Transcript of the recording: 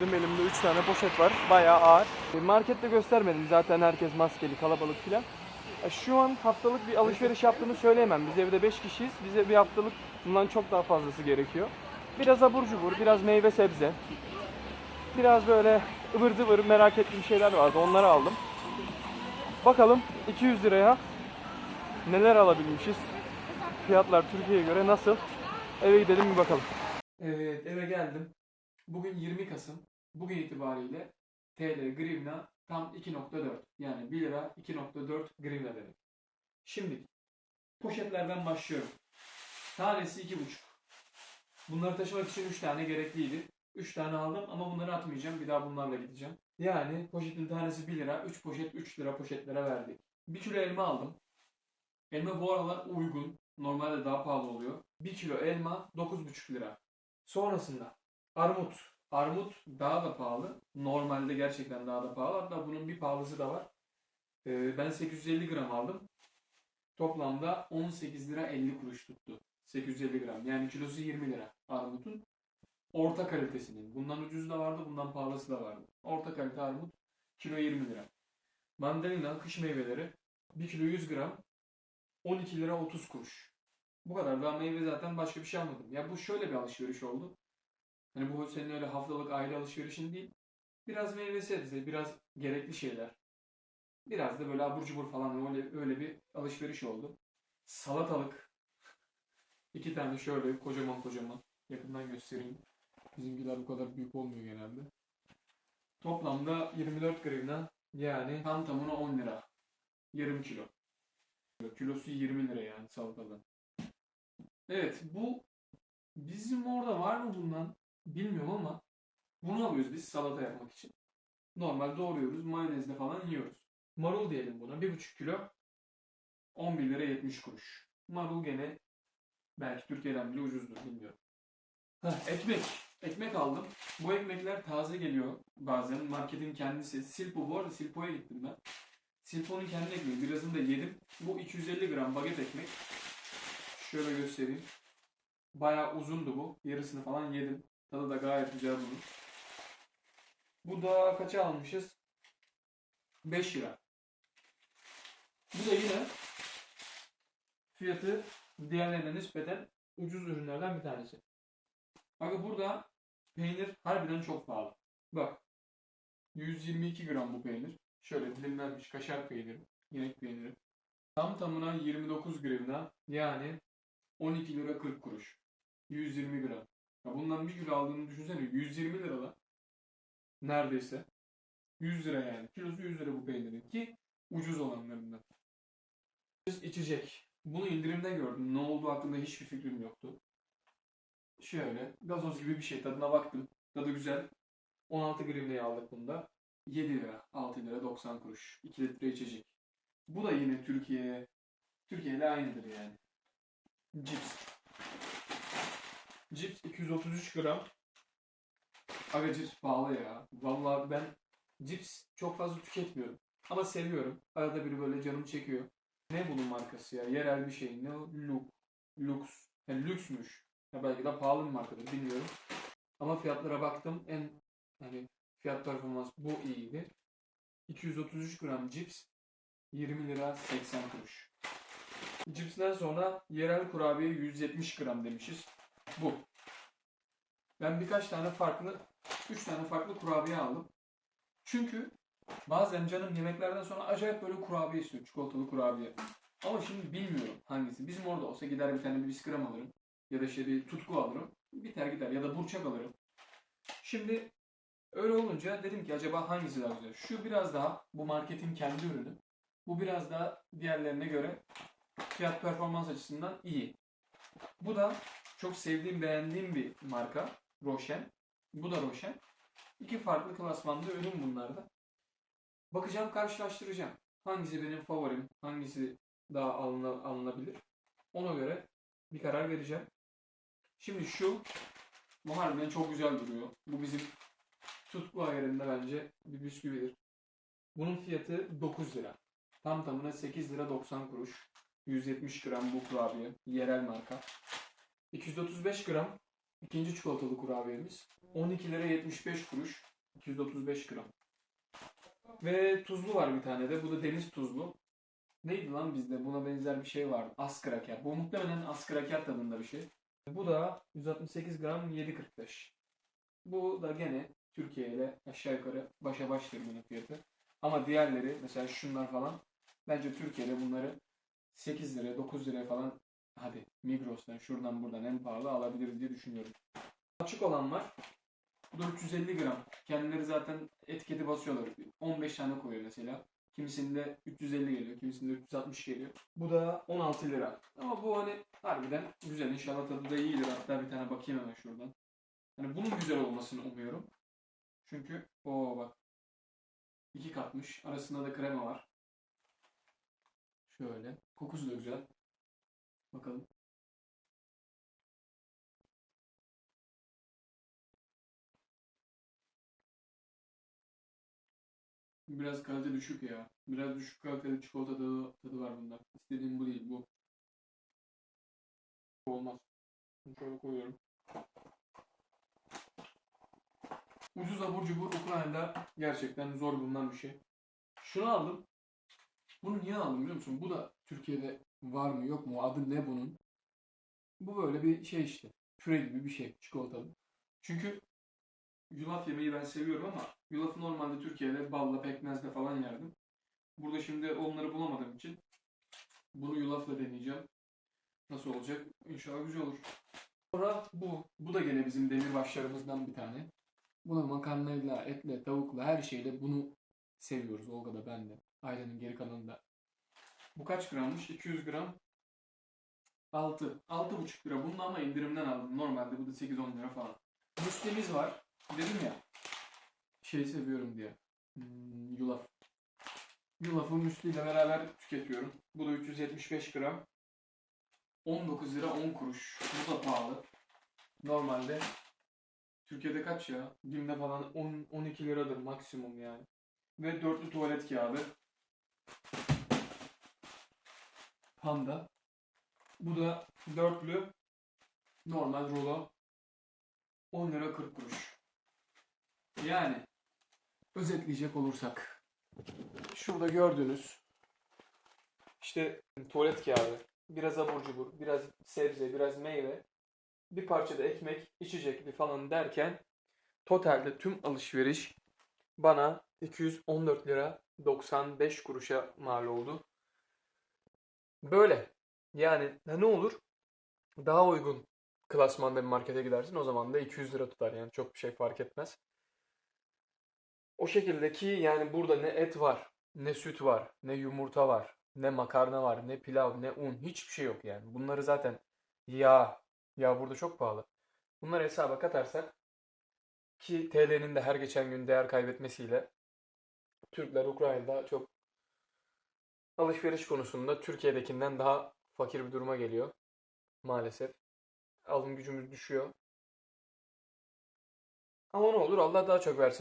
Benim elimde 3 tane poşet var. Bayağı ağır. E, Markette göstermedim. Zaten herkes maskeli, kalabalık filan. E, Şu an haftalık bir alışveriş yaptığımı söyleyemem. Biz evde 5 kişiyiz. Bize bir haftalık bundan çok daha fazlası gerekiyor. Biraz abur cubur, biraz meyve sebze. Biraz böyle ıvır zıvır merak ettiğim şeyler vardı. Onları aldım. Bakalım 200 liraya neler alabilmişiz? Fiyatlar Türkiye'ye göre nasıl? Eve gidelim bir bakalım. Evet eve geldim. Bugün 20 Kasım. Bugün itibariyle TL grivna tam 2.4. Yani 1 lira 2.4 grivna demek. Şimdi poşetlerden başlıyorum. Tanesi 2.5. Bunları taşımak için 3 tane gerekliydi. 3 tane aldım ama bunları atmayacağım. Bir daha bunlarla gideceğim. Yani poşetin tanesi 1 lira. 3 poşet 3 lira poşetlere verdik. 1 kilo elma aldım. Elma bu aralar uygun. Normalde daha pahalı oluyor. 1 kilo elma 9,5 lira. Sonrasında armut. Armut daha da pahalı. Normalde gerçekten daha da pahalı. Hatta bunun bir pahalısı da var. Ee, ben 850 gram aldım. Toplamda 18 lira 50 kuruş tuttu. 850 gram. Yani kilosu 20 lira armutun. Orta kalitesinin. Bundan ucuz da vardı, bundan pahalısı da vardı. Orta kalite armut kilo 20 lira. Mandalina, kış meyveleri 1 kilo 100 gram 12 lira 30 kuruş. Bu kadar. Daha meyve zaten başka bir şey almadım. Ya bu şöyle bir alışveriş oldu. Hani bu senin öyle haftalık aile alışverişin değil. Biraz meyve sebze, biraz gerekli şeyler. Biraz da böyle abur cubur falan öyle, öyle bir alışveriş oldu. Salatalık. İki tane şöyle kocaman kocaman. Yakından göstereyim. Bizimkiler bu kadar büyük olmuyor genelde. Toplamda 24 grivna yani tam tamına 10 lira. Yarım kilo. Kilosu 20 lira yani salatalığın. Evet bu bizim orada var mı bundan bilmiyorum ama bunu alıyoruz biz salata yapmak için. Normal doğruyoruz mayonezle falan yiyoruz. Marul diyelim buna 1,5 kilo 11 lira 70 kuruş. Marul gene belki Türkiye'den bile ucuzdur bilmiyorum. Heh, ekmek. Ekmek aldım. Bu ekmekler taze geliyor bazen. Marketin kendisi. Silpo bu arada Silpo'ya gittim ben. Silpo'nun kendi ekmeği. Birazını da yedim. Bu 250 gram baget ekmek. Şöyle göstereyim. Bayağı uzundu bu. Yarısını falan yedim. Tadı da gayet güzel bunun. Bu da kaça almışız? 5 lira. Bu da yine fiyatı diğerlerine nispeten ucuz ürünlerden bir tanesi. Bakın burada peynir harbiden çok pahalı. Bak 122 gram bu peynir. Şöyle dilimlenmiş kaşar peyniri, inek peyniri. Tam tamına 29 grivna yani 12 lira 40 kuruş. 120 gram. Ya bundan bir kilo aldığını düşünsene 120 lira da. Neredeyse. 100 lira yani. Kilosu 100 lira bu peynirin ki ucuz olanlarından. İçecek. Bunu indirimde gördüm. Ne olduğu hakkında hiçbir fikrim yoktu. Şöyle gazoz gibi bir şey. Tadına baktım. Tadı güzel. 16 grivneye aldık bunda. 7 lira, 6 lira 90 kuruş. 2 litre içecek. Bu da yine Türkiye Türkiye ile aynıdır yani. Cips. Cips 233 gram. Aga cips pahalı ya. Vallahi ben cips çok fazla tüketmiyorum. Ama seviyorum. Arada biri böyle canım çekiyor. Ne bunun markası ya? Yerel bir şey. Ne o? Lux. Lux. Yani lüksmüş. Ya belki de pahalı bir markadır bilmiyorum. Ama fiyatlara baktım en hani fiyat performans bu iyiydi. 233 gram cips 20 lira 80 kuruş. Cipsten sonra yerel kurabiye 170 gram demişiz. Bu. Ben birkaç tane farklı 3 tane farklı kurabiye aldım. Çünkü bazen canım yemeklerden sonra acayip böyle kurabiye istiyor. Çikolatalı kurabiye. Ama şimdi bilmiyorum hangisi. Bizim orada olsa gider bir tane bir bisküvi alırım. Ya da işte bir tutku alırım. Biter gider. Ya da burçak alırım. Şimdi öyle olunca dedim ki acaba hangisi daha güzel? Şu biraz daha bu marketin kendi ürünü. Bu biraz daha diğerlerine göre fiyat performans açısından iyi. Bu da çok sevdiğim, beğendiğim bir marka. Rochen. Bu da Rochen. İki farklı klasmanda ürün bunlarda. Bakacağım, karşılaştıracağım. Hangisi benim favorim, hangisi daha alına- alınabilir. Ona göre bir karar vereceğim. Şimdi şu bu harbiden çok güzel duruyor. Bu bizim tutku ayarında bence bir bisküvidir. Bunun fiyatı 9 lira. Tam tamına 8 lira 90 kuruş. 170 gram bu kurabiye. Yerel marka. 235 gram ikinci çikolatalı kurabiyemiz. 12 lira 75 kuruş. 235 gram. Ve tuzlu var bir tane de. Bu da deniz tuzlu. Neydi lan bizde? Buna benzer bir şey vardı. Askraker. Bu muhtemelen askraker tadında bir şey. Bu da 168 gram 7.45. Bu da gene Türkiye ile aşağı yukarı başa baştır bunun fiyatı. Ama diğerleri mesela şunlar falan bence Türkiye'de bunları 8 liraya 9 liraya falan hadi Migros'tan şuradan buradan en pahalı alabiliriz diye düşünüyorum. Açık olan var. Bu da 350 gram. Kendileri zaten etiketi basıyorlar. 15 tane koyuyor mesela. Kimisinde 350 geliyor, kimisinde 360 geliyor. Bu da 16 lira. Ama bu hani harbiden güzel. İnşallah tadı da iyidir. Hatta bir tane bakayım hemen şuradan. Hani bunun güzel olmasını umuyorum. Çünkü o bak. iki katmış. Arasında da krema var. Şöyle. Kokusu da güzel. Bakalım. Biraz kalite düşük ya. Biraz düşük kaliteli çikolata tadı, tadı var bunda. İstediğim bu değil bu. Olmaz. Şöyle koyuyorum. Ucuz abur cubur Ukrayna'da gerçekten zor bulunan bir şey. Şunu aldım. Bunu niye aldım biliyor musun? Bu da Türkiye'de var mı yok mu? Adı ne bunun? Bu böyle bir şey işte. Püre gibi bir şey. Çikolatalı. Çünkü yulaf yemeyi ben seviyorum ama yulafı normalde Türkiye'de balla, pekmezle falan yerdim. Burada şimdi onları bulamadığım için bunu yulafla deneyeceğim. Nasıl olacak? İnşallah güzel olur. Sonra bu. Bu da gene bizim demirbaşlarımızdan bir tane. Buna makarnayla, etle, tavukla, her şeyle bunu seviyoruz. Olga da ben de. Ailenin geri kalanında. Bu kaç grammış? 200 gram. 6. 6,5 lira. Bunu ama indirimden aldım. Normalde bu da 8-10 lira falan. Müslimiz var. Dedim ya. Şey seviyorum diye. Hmm, yulaf. Yulafı müsliyle beraber tüketiyorum. Bu da 375 gram. 19 lira 10 kuruş. Bu da pahalı. Normalde Türkiye'de kaç ya? Bim'de falan 10 12 liradır maksimum yani. Ve dörtlü tuvalet kağıdı. Panda. Bu da dörtlü normal rulo. 10 lira 40 kuruş. Yani özetleyecek olursak şurada gördüğünüz işte tuvalet kağıdı, biraz abur cubur, biraz sebze, biraz meyve, bir parça da ekmek, içecek bir falan derken totalde tüm alışveriş bana 214 lira 95 kuruşa mal oldu. Böyle. Yani ne olur? Daha uygun klasmanda bir markete gidersin o zaman da 200 lira tutar yani çok bir şey fark etmez. O şekilde ki yani burada ne et var, ne süt var, ne yumurta var, ne makarna var, ne pilav, ne un hiçbir şey yok yani. Bunları zaten yağ, yağ burada çok pahalı. Bunları hesaba katarsak ki TL'nin de her geçen gün değer kaybetmesiyle Türkler Ukrayna'da çok alışveriş konusunda Türkiye'dekinden daha fakir bir duruma geliyor maalesef. Alım gücümüz düşüyor. Ama ne olur Allah daha çok versin.